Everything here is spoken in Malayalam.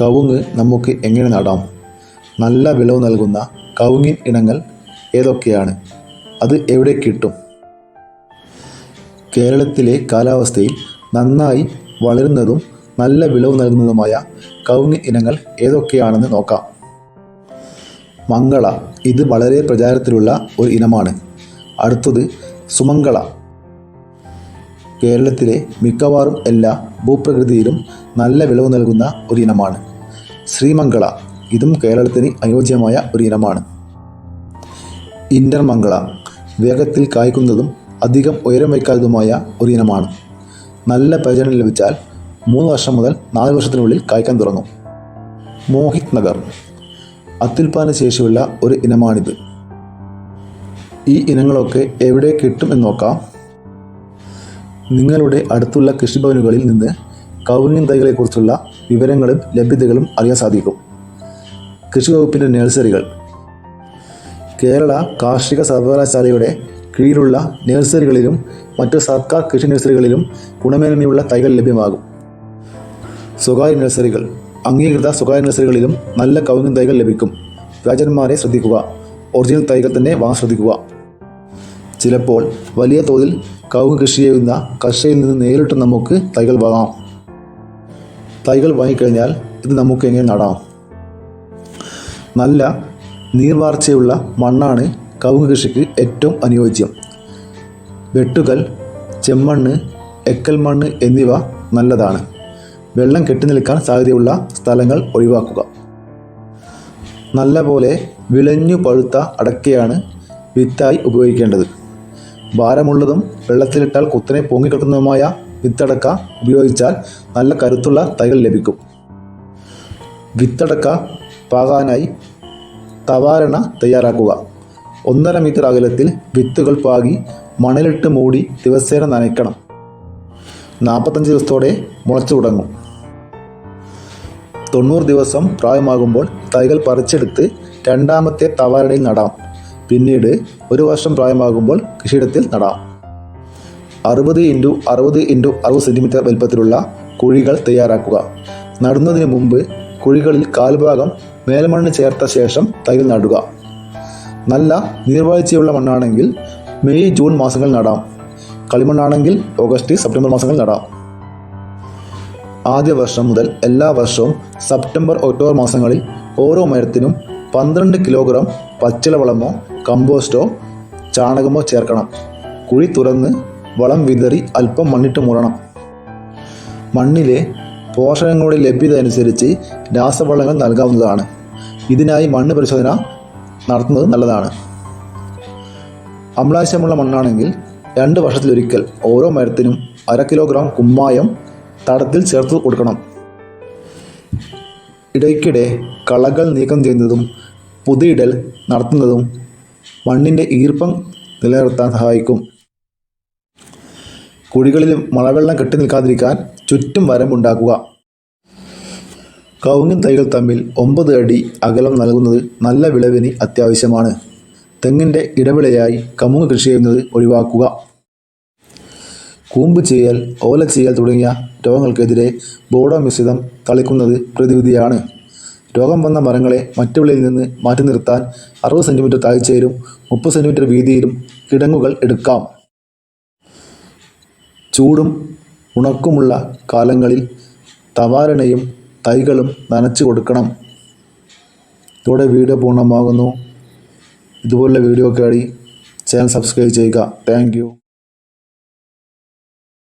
കവുങ്ങ് നമുക്ക് എങ്ങനെ നടാം? നല്ല വിളവ് നൽകുന്ന കവുങ്ങിൻ ഇനങ്ങൾ ഏതൊക്കെയാണ്? അത് എവിടെ കിട്ടും? കേരളത്തിലെ കാലാവസ്ഥയിൽ നന്നായി വളരുന്നതും നല്ല വിളവ് നൽകുന്നതുമായ കവുങ്ങ് ഇനങ്ങൾ ഏതൊക്കെയാണെന്ന് നോക്കാം. മംഗള ഇത് വളരെ പ്രചാരത്തിലുള്ള ഒരു ഇനമാണ്. അടുത്തത് സുമംഗള. കേരളത്തിലെ മിക്കവാറും എല്ലാ ഭൂപ്രകൃതിയിലും നല്ല വിളവ് നൽകുന്ന ഒരു ഇനമാണ്. ശ്രീമംഗള ഇതും കേരളത്തിന് അനുയോജ്യമായ ഒരു ഇനമാണ്. ഇന്റർമംഗള വേഗത്തിൽ കായ്ക്കുന്നതും അധികം ഉയരം വയ്ക്കാത്തതുമായ ഒരു ഇനമാണ്. നല്ല പരിചരണം ലഭിച്ചാൽ മൂന്ന് വർഷം മുതൽ നാല് വർഷത്തിനുള്ളിൽ കായ്ക്കാൻ തുടങ്ങും. മോഹിത് നഗർ അത്യുൽപാദന ശേഷിയുള്ള ഒരു ഇനമാണിത്. ഈ ഇനങ്ങളൊക്കെ എവിടെ കിട്ടും എന്ന് നോക്കാം. നിങ്ങളുടെ അടുത്തുള്ള കൃഷിഭവനുകളിൽ നിന്ന് കൗണ്യം തൈകളെക്കുറിച്ചുള്ള വിവരങ്ങളും ലഭ്യതകളും അറിയാൻ സാധിക്കും. കൃഷി വകുപ്പിന്റെ നഴ്സറികൾ. കേരള കാർഷിക സർവകലാശാലയുടെ കീഴിലുള്ള നഴ്സറികളിലും മറ്റു സർക്കാർ കൃഷി നഴ്സറികളിലും ഗുണമേന്മയുള്ള തൈകൾ ലഭ്യമാകും. സ്വകാര്യ നഴ്സറികൾ. അംഗീകൃത സ്വകാര്യ നഴ്സറികളിലും നല്ല കൗങ്ങൻ തൈകൾ ലഭിക്കും. വ്യാജന്മാരെ ശ്രദ്ധിക്കുക. ഒറിജിനൽ തൈകൾ തന്നെ വാങ്ങാൻ ശ്രദ്ധിക്കുക. ചിലപ്പോൾ വലിയ തോതിൽ കവുങ്ങ് കൃഷി ചെയ്യുന്ന കർഷകയിൽ നിന്ന് നേരിട്ട് നമുക്ക് തൈകൾ വാങ്ങാം. തൈകൾ വാങ്ങിക്കഴിഞ്ഞാൽ ഇത് നമുക്ക് എങ്ങനെ നടാം? നല്ല നീർവാർച്ചയുള്ള മണ്ണാണ് കവുങ്ങ് കൃഷിക്ക് ഏറ്റവും അനുയോജ്യം. വെട്ടുകൽ ചെമ്മണ്ണ് എക്കൽ മണ്ണ് എന്നിവ നല്ലതാണ്. വെള്ളം കെട്ടിനിൽക്കാൻ സാധ്യതയുള്ള സ്ഥലങ്ങൾ ഒഴിവാക്കുക. നല്ലപോലെ വിളഞ്ഞു പഴുത്ത അടക്കയാണ് വിത്തായി ഉപയോഗിക്കേണ്ടത്. ഭാരമുള്ളതും വെള്ളത്തിലിട്ടാൽ കുത്തനെ പൊങ്ങിക്കിടക്കുന്നതുമായ വിത്തടക്ക ഉപയോഗിച്ചാൽ നല്ല കരുത്തുള്ള തൈകൾ ലഭിക്കും. വിത്തടക്ക പാകാനായി തവാരണ തയ്യാറാക്കുക. ഒന്നര മീറ്റർ അകലത്തിൽ വിത്തുകൾ പാകി മണലിട്ട് മൂടി ദിവസേന നനയ്ക്കണം. നാൽപ്പത്തഞ്ച് ദിവസത്തോടെ മുളച്ചു തുടങ്ങും. തൊണ്ണൂറ് ദിവസം പ്രായമാകുമ്പോൾ തൈകൾ പറിച്ചെടുത്ത് രണ്ടാമത്തെ തവാരണയിൽ നടാം. പിന്നീട് ഒരു വർഷം പ്രായമാകുമ്പോൾ കൃഷിയിടത്തിൽ നടാം. അറുപത് ഇന്റു അറുപത് ഇന്റു അറുപത് സെന്റിമീറ്റർ വലുപ്പത്തിലുള്ള കുഴികൾ തയ്യാറാക്കുക. നടുന്നതിന് മുമ്പ് കുഴികളിൽ കാൽഭാഗം മേൽമണ്ണ് ചേർത്ത ശേഷം തൈകൾ നടുക. നല്ല നീർവാഴ്ചയുള്ള മണ്ണാണെങ്കിൽ മെയ് ജൂൺ മാസങ്ങളിൽ നടാം. കളിമണ്ണാണെങ്കിൽ ഓഗസ്റ്റ് സെപ്റ്റംബർ മാസങ്ങളിൽ നടാം. ആദ്യ വർഷം മുതൽ എല്ലാ വർഷവും സെപ്റ്റംബർ ഒക്ടോബർ മാസങ്ങളിൽ ഓരോ മരത്തിനും പന്ത്രണ്ട് കിലോഗ്രാം പച്ചിലവളമോ കമ്പോസ്റ്റോ ചാണകമോ ചേർക്കണം. കുഴി തുറന്ന് വളം വിതറി അല്പം മണ്ണിട്ട് മൂടണം. മണ്ണിലെ പോഷകങ്ങളുടെ ലഭ്യത അനുസരിച്ച് രാസവളങ്ങൾ നൽകാവുന്നതാണ്. ഇതിനായി മണ്ണ് പരിശോധന നടത്തുന്നത് നല്ലതാണ്. അമ്ലാശമുള്ള മണ്ണാണെങ്കിൽ രണ്ട് വർഷത്തിലൊരിക്കൽ ഓരോ മരത്തിനും അര കിലോഗ്രാം കുമ്മായം തടത്തിൽ ചേർത്ത് കൊടുക്കണം. ഇടയ്ക്കിടെ കളകൾ നീക്കം ചെയ്യുന്നതും പുതിയിടൽ നടത്തുന്നതും മണ്ണിന്റെ ഈർപ്പം നിലനിർത്താൻ സഹായിക്കും. കുഴികളിൽ മഴവെള്ളം കെട്ടി നിൽക്കാതിരിക്കാൻ ചുറ്റും വരമ്പുണ്ടാക്കുക കവുങ്ങിൻ തൈകൾ തമ്മിൽ ഒമ്പത് അടി അകലം നൽകുന്നത് നല്ല വിളവിന് അത്യാവശ്യമാണ്. തെങ്ങിന്റെ ഇടവിളയായി കമുങ്ങ് കൃഷി ചെയ്യുന്നത് ഒഴിവാക്കുക. കൂമ്പ് ചെയ്യൽ ഓല ചെയ്യൽ തുടങ്ങിയ രോഗങ്ങൾക്കെതിരെ ബോഡോ മിശ്രിതം തളിക്കുന്നത് പ്രതിവിധിയാണ്. രോഗം വന്ന മരങ്ങളെ മറ്റു വിളയിൽ നിന്ന് മാറ്റി നിർത്താൻ അറുപത് സെന്റിമീറ്റർ താഴ്ചയിലും മുപ്പത് സെന്റിമീറ്റർ വീതിയിലും കിടങ്ങുകൾ എടുക്കാം. ചൂടും ഉണക്കുമുള്ള കാലങ്ങളിൽ തവാരണയും തൈകളും നനച്ചു കൊടുക്കണം. ഇതോടെ വീഡിയോ പൂർണമാകുന്നു. ഇതുപോലുള്ള വീഡിയോ ഒക്കെ ആയി. ചാനൽ സബ്സ്ക്രൈബ് ചെയ്യുക. താങ്ക്